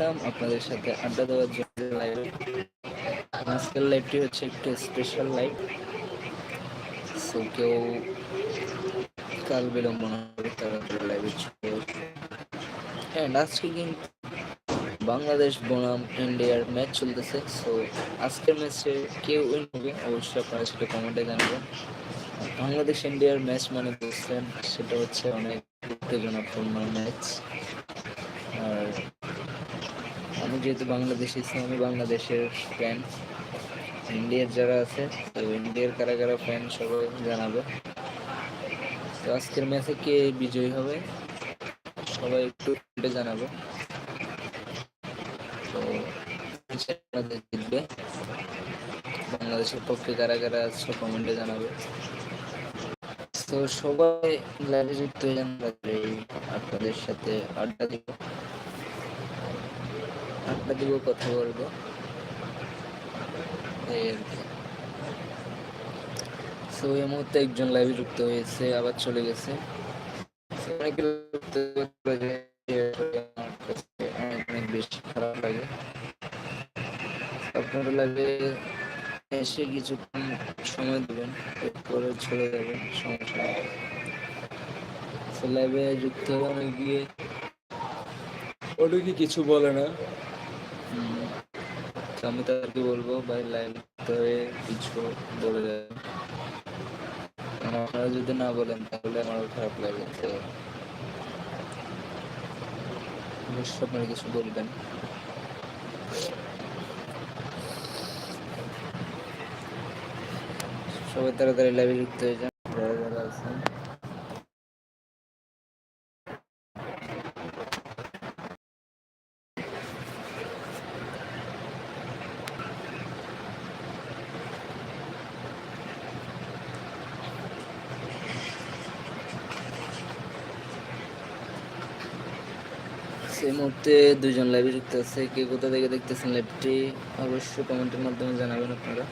আসলাম আপনাদের সাথে আড্ডা দেওয়ার জন্য লাইভ আজকের লাইভটি হচ্ছে একটু স্পেশাল লাইভ সো কেউ কাল বিলম্ব না লাইভে চলে হ্যাঁ আজকে কিন্তু বাংলাদেশ বনাম ইন্ডিয়ার ম্যাচ চলতেছে। সো আজকের ম্যাচে কেউ উইন হবে, অবশ্যই আপনারা সেটা কমেন্টে জানাবেন। বাংলাদেশ ইন্ডিয়ার ম্যাচ মানে বুঝছেন, সেটা হচ্ছে অনেক উত্তেজনাপূর্ণ ম্যাচ আর আমি যেহেতু বাংলাদেশি আমি বাংলাদেশের ফ্যান ইন্ডিয়ার যারা আছে তো ইন্ডিয়ার কারা কারা ফ্যান সবাই জানাবে। তো আজকের ম্যাচে কে বিজয়ী হবে, সবাই একটু জানাবে। তো জিতবে। বাংলাদেশের পক্ষে কারা কারা আছে কমেন্টে জানাবে। তো সবাই লাইভে যুক্ত হয়ে যান আপনাদের সাথে আড্ডা দিব। দিব কথা বলব। তো এই মুহূর্তে একজন লাইভে যুক্ত হয়েছে, আবার চলে গেছে। লাইভে এসে কিছুক্ষণ সময় দেবেন, এরপরে চলে যাবেন, সমস্যা লাইভে যুক্ত অনেক গিয়ে, অনেকে কিছু বলে না। আমি তাদেরকে বলব, ভাই লাইভ হয়ে কিছু বলে আপনারা যদি না বলেন, তাহলে আমারও খারাপ লাগে। তো অবশ্যই কিছু বলবেন সবাই তাড়াতাড়ি লাইভে যুক্ত হয়ে যান যারা যারা আছেন সেই মুহূর্তে দুজন লাইভে যুক্ত আছে। কে কোথা থেকে দেখতেছেন লাইভটি অবশ্যই কমেন্টের মাধ্যমে জানাবেন আপনারা।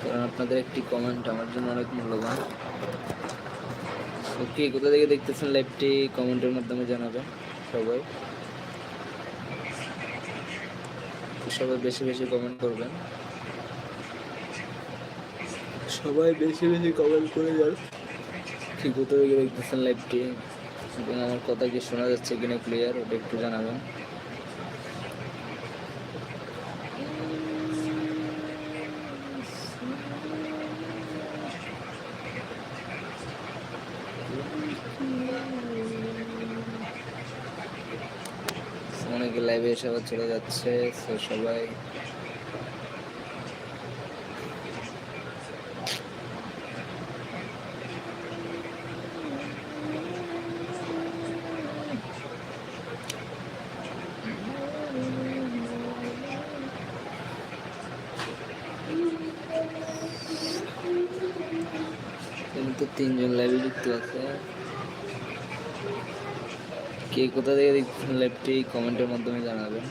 কারণ আপনাদের একটি কমেন্ট আমার জন্য অনেক মূল্যবান। ওকে কোথা থেকে দেখতেছেন লাইভটি কমেন্টের মাধ্যমে জানাবেন সবাই। সবাই বেশি বেশি কমেন্ট করবেন। সবাই বেশি বেশি কমেন্ট করে যান। ঠিক কোথা থেকে দেখতেছেন লাইভটি আমার কথা কি শোনা যাচ্ছে কিনা ক্লিয়ার ওটা একটু জানাবেন। অনেকে লাইভে এসে আবার চলে যাচ্ছে সবাই কিন্তু তিনজন লাইভে যুক্ত আছে কে কোথা থেকে দেখছেন লাইভটি কমেন্টের মাধ্যমে জানাবেন।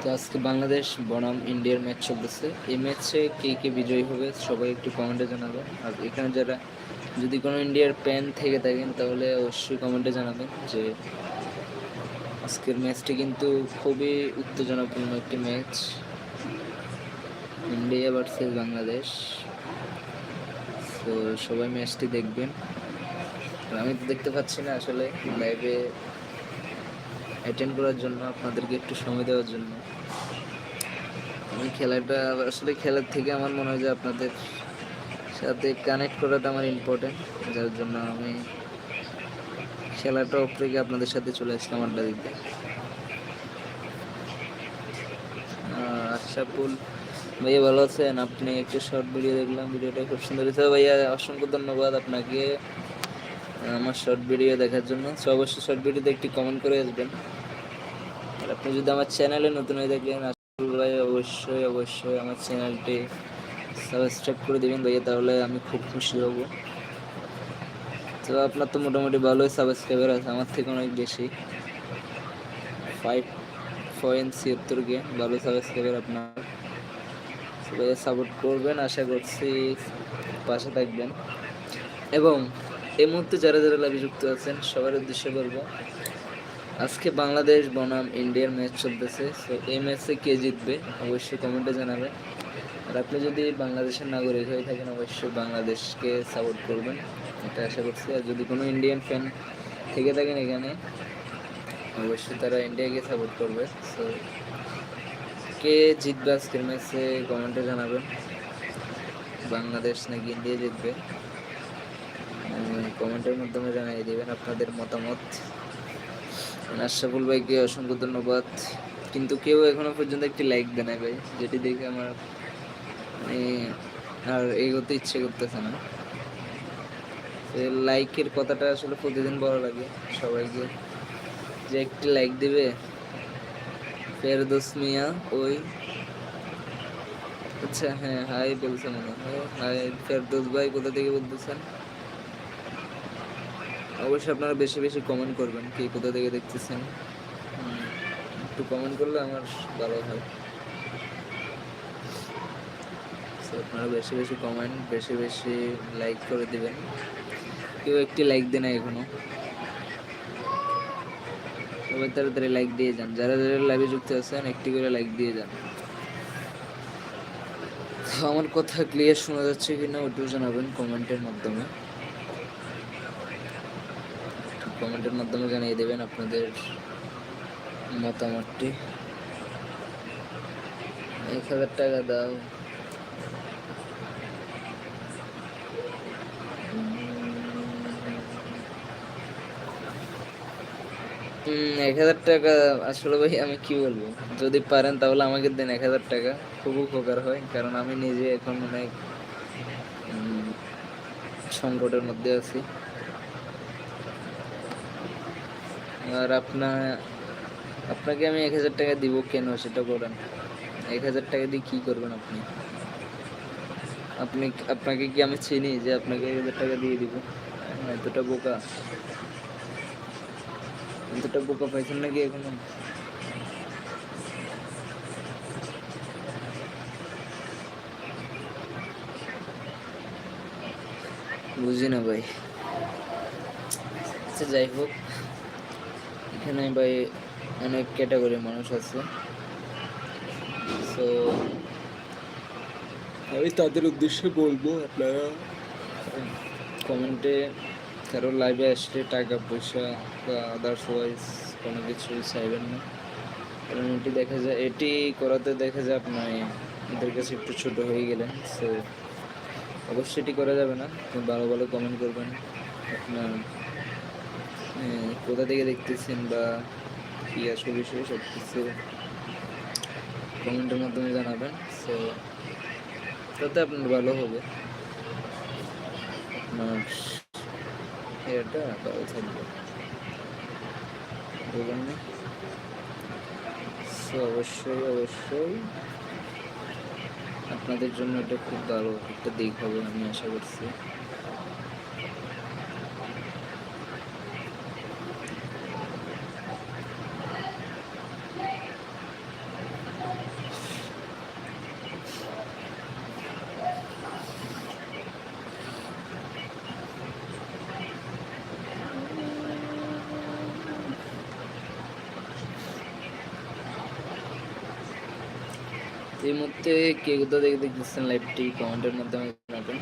তো আজকে বাংলাদেশ বনাম ইন্ডিয়ার ম্যাচ চলতেছে। এই ম্যাচে কে কে বিজয়ী হবে সবাই একটু কমেন্টে জানাবেন। আর এখানে যারা যদি কোনো ইন্ডিয়ার প্যান থেকে থাকেন, তাহলে অবশ্যই কমেন্টে জানাবেন যে আজকের ম্যাচটি কিন্তু খুবই উত্তেজনাপূর্ণ একটি ম্যাচ। India versus Bangladesh. তো সবাই ম্যাচটি দেখবেন। আমি তো দেখতে পাচ্ছি না আসলে লাইভে অ্যাটেন্ড করার জন্য আপনাদেরকে একটু সময় দেওয়ার জন্য। আমি খেলাটা আসলে খেলার থেকে আমার মনে হয় যে আপনাদের সাথে কানেক্ট করাটা আমার ইম্পর্টেন্ট যার জন্য আমি খেলাটা অফ রেখে আপনাদের সাথে চলে আসলাম আড্ডা দিতে। আহ, আশরাফুল ভাইয়া ভালো আছেন? আপনি একটু শর্ট ভিডিও দেখলাম ভিডিওটা খুব সুন্দর হয়েছে। ভাইয়া অসংখ্য ধন্যবাদ আপনাকে। আমার শর্ট ভিডিও দেখার জন্য। তো অবশ্যই শর্ট ভিডিওতে একটি কমেন্ট করে আসবেন। আর আপনি যদি আমার চ্যানেলে নতুন হয়ে থাকেন আসল ভাই, অবশ্যই অবশ্যই আমার চ্যানেলটি সাবস্ক্রাইব করে দেবেন ভাইয়া, তাহলে আমি খুব খুশি হব। তো আপনার তো মোটামুটি ভালোই সাবস্ক্রাইবার আছে, আমার থেকে অনেক বেশি। ফাইভ পয়েন্ট ছিয়াত্তর কে ভালো সাবস্ক্রাইবার আপনার। সবাই সাপোর্ট করবেন, আশা করছি পাশে থাকবেন। এবং এই মুহূর্তে যারা যারা লাভে যুক্ত আছেন, সবার উদ্দেশ্যে বলব, আজকে বাংলাদেশ বনাম ইন্ডিয়ার ম্যাচ চলতেছে। তো এই ম্যাচে কে জিতবে অবশ্যই কমেন্টে জানাবেন। আর আপনি যদি বাংলাদেশের নাগরিক হয়ে থাকেন, অবশ্যই বাংলাদেশকে সাপোর্ট করবেন। এটা আশা করছি। আর যদি কোনো ইন্ডিয়ান ফ্যান থেকে থাকেন এখানে, অবশ্যই তারা ইন্ডিয়াকে সাপোর্ট করবে। সো কে জিতবে আজকের ম্যাচে কমেন্টে জানাবেন। বাংলাদেশ নাকি ইন্ডিয়া জিতবে? কমেন্টের মাধ্যমে জানিয়ে দেবেন আপনাদের মতামত। আশরাফুল ভাইকে অসংখ্য ধন্যবাদ। কিন্তু কেউ এখনও পর্যন্ত একটি লাইক দেয় না ভাই, যেটি দেখে আমার মানে আর এগোতে ইচ্ছে করতেছে না। লাইকের কথাটা আসলে প্রতিদিন বড় লাগে সবাইকে। যে একটি লাইক দিবে, ফেরদোস মিয়া ওই। আচ্ছা হ্যাঁ হাই বলছে মনে হয়। হাই, ফেরদোস ভাই কোথা থেকে বলতেছেন? অবশ্যই আপনারা বেশি বেশি কমেন্ট করবেন কে কোথা থেকে দেখতেছেন। একটু কমেন্ট করলে আমার ভালো হয়। আপনারা বেশি বেশি কমেন্ট বেশি বেশি লাইক করে দিবেন। কেউ একটি লাইক দেন এখনও। সবাই তাড়াতাড়ি লাইক দিয়ে যান। যারা যারা লাইভে যুক্ত আছেন, একটি করে লাইক দিয়ে যান। আমার কথা ক্লিয়ার শোনা যাচ্ছে কিনা ওটাও জানাবেন কমেন্টের মাধ্যমে। কমেন্টের মাধ্যমে জানিয়ে দেবেন আপনাদের মতামতটি। এক হাজার টাকা দাও। এক হাজার টাকা আসলে ভাই, আমি কি বলব? যদি পারেন তাহলে আমাকে দেন এক হাজার টাকা। খুব উপকার হয়, কারণ আমি নিজে এখন অনেক সংকটের মধ্যে আছি। আর আপনার আপনাকে আমি এক হাজার টাকা দিব কেন সেটা বলেন এক হাজার টাকা দিয়ে কী করবেন আপনি? আপনি, আপনাকে কি আমি চিনি যে আপনাকে এক হাজার টাকা দিয়ে দিব? এতটা বোকা। এতটা বোকা পাইছেন নাকি এখনও? বুঝি না ভাই। আচ্ছা যাই হোক। এখানে ভাই অনেক ক্যাটাগরি মানুষ আছে। সো আমি তাদের উদ্দেশ্যে বলব আপনারা কমেন্টে কারও লাইভে আসলে টাকা পয়সা বা আদার্স ওয়াইজ কোনো কিছু চাইবেন না। কারণ এটি দেখা যায় এটি করাতে দেখা যায় আপনার ওদের কাছে একটু ছোটো হয়ে গেলেন সো অবশ্যই এটি করা যাবে না ভালো ভালো কমেন্ট করবেন। আপনার কোথা থেকে দেখতেছেন বা কী আসল বিষয়ে সব কিছু কমেন্টের মাধ্যমে জানাবেন। সো তাতে আপনার ভালো হবে। আপনার এটা ভালো থাকবে। সো অবশ্যই অবশ্যই আপনাদের জন্য এটা খুব ভালো একটা দিক হবে আমি আশা করছি। মুহূর্তে কে কোথা দেখে দেখতেছেন লাইভটি কমেন্টের মাধ্যমে জানাবেন।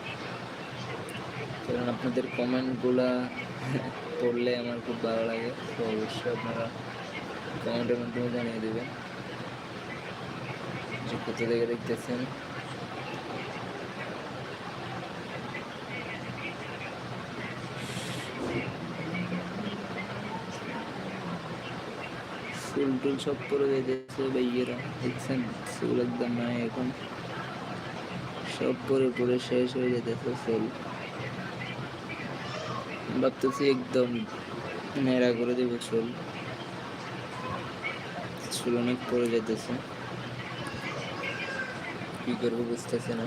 কারণ আপনাদের কমেন্টগুলা পড়লে আমার খুব ভালো লাগে। তো অবশ্যই আপনারা কমেন্টের মাধ্যমে জানিয়ে দেবেন যে কোথা থেকে দেখতেছেন। টুল সব করে যেতেছে ভাইয়েরা দেখছেন ফুল একদম নাই এখন সব পরে পরে শেষ হয়ে যেতেছে ফুল ভাবতেছি একদম নেড়া করে দেবো চুল চুল অনেক পরে যেতেছে কি করব বুঝতেছে না।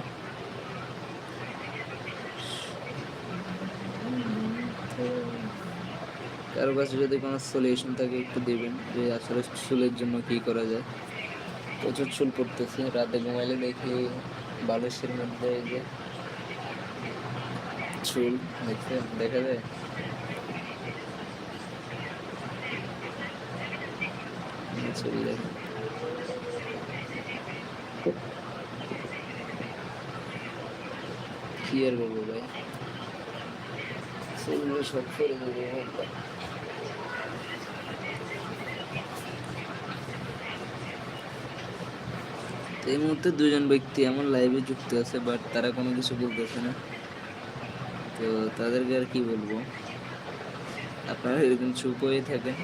কারও কাছে যদি কোনো সলিউশন থাকে, একটু দেবেন যে আসলে চুলের জন্য কি করা যায়। প্রচুর চুল পড়তেছে, রাতে ঘুমাইলে দেখি বালিশের মধ্যে এই যে চুল দেখতে দেখা যায়? কি আর বলব ভাই? চুলগুলো সব করে দেবো এই মুহূর্তে দুজন ব্যক্তি এমন লাইভে যুক্ত আছে বাট তারা কোনো কিছু বলতেছে না। তো তাদেরকে আর কি বলব? আপনারা এরকম চুপ হয়ে থাকেন।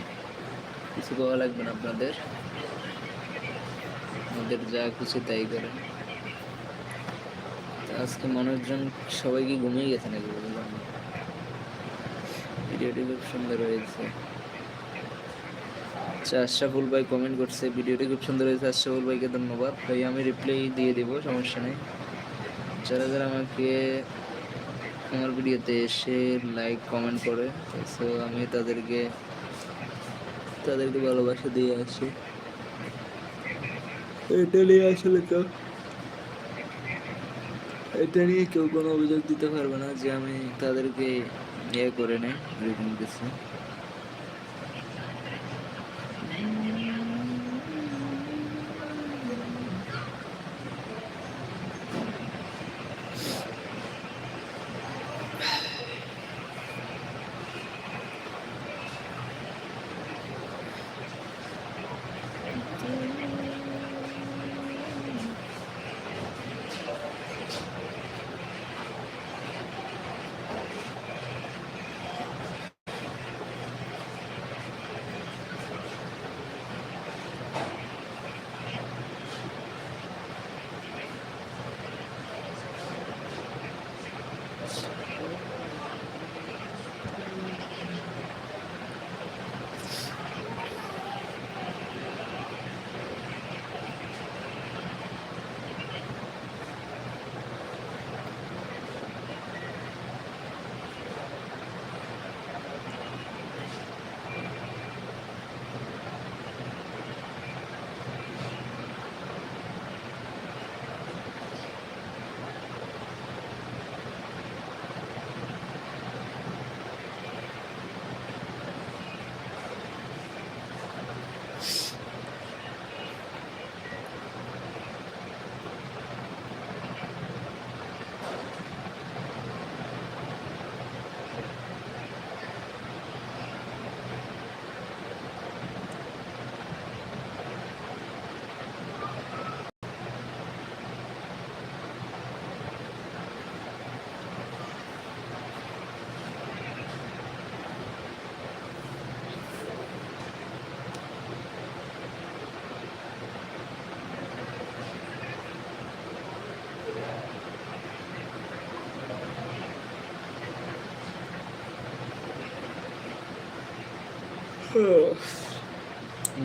কিছু পাওয়া লাগবে না আপনাদের। আমাদের যা খুশি তাই করেন। আজকে মানুষজন সবাই কি ঘুমিয়ে গেছে নাকি বললাম। ভিডিওটি খুব সুন্দর হয়েছে। আশরাফুল ভাই কমেন্ট করছে, ভিডিওটি খুব সুন্দর হয়েছে, আশরাফুল ভাইকে ধন্যবাদ। ভাই, আমি রিপ্লাই দিয়ে দেবো, সমস্যা নেই। যারা যারা আমাকে আমার ভিডিওতে এসে লাইক কমেন্ট করে সো আমি তাদেরকে তাদেরকে ভালোবাসা দিয়ে আসি। এটা নিয়ে আসলে তো, এটা নিয়ে কেউ কোনো অভিযোগ দিতে পারবে না যে আমি তাদেরকে ইয়ে করে নেই, এরকম কিছু।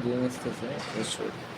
ঘুম আসতেছে প্রচুর কত রান করছে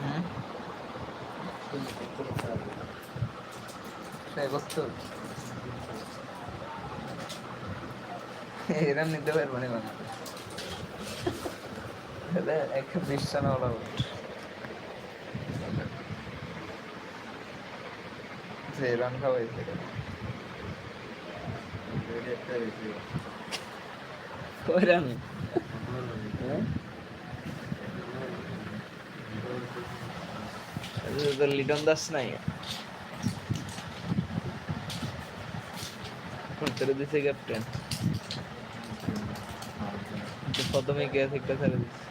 হুম একাত্তর এরা নিতে পারব না একটা বিশ রান অল আউট যে রান খাওয়াইছে। কয় হ্যাঁ তো লিটন দাস নাই উত্তরে দিছে ক্যাপ্টেন প্রথমে কে থেকে ছেড়ে দিচ্ছে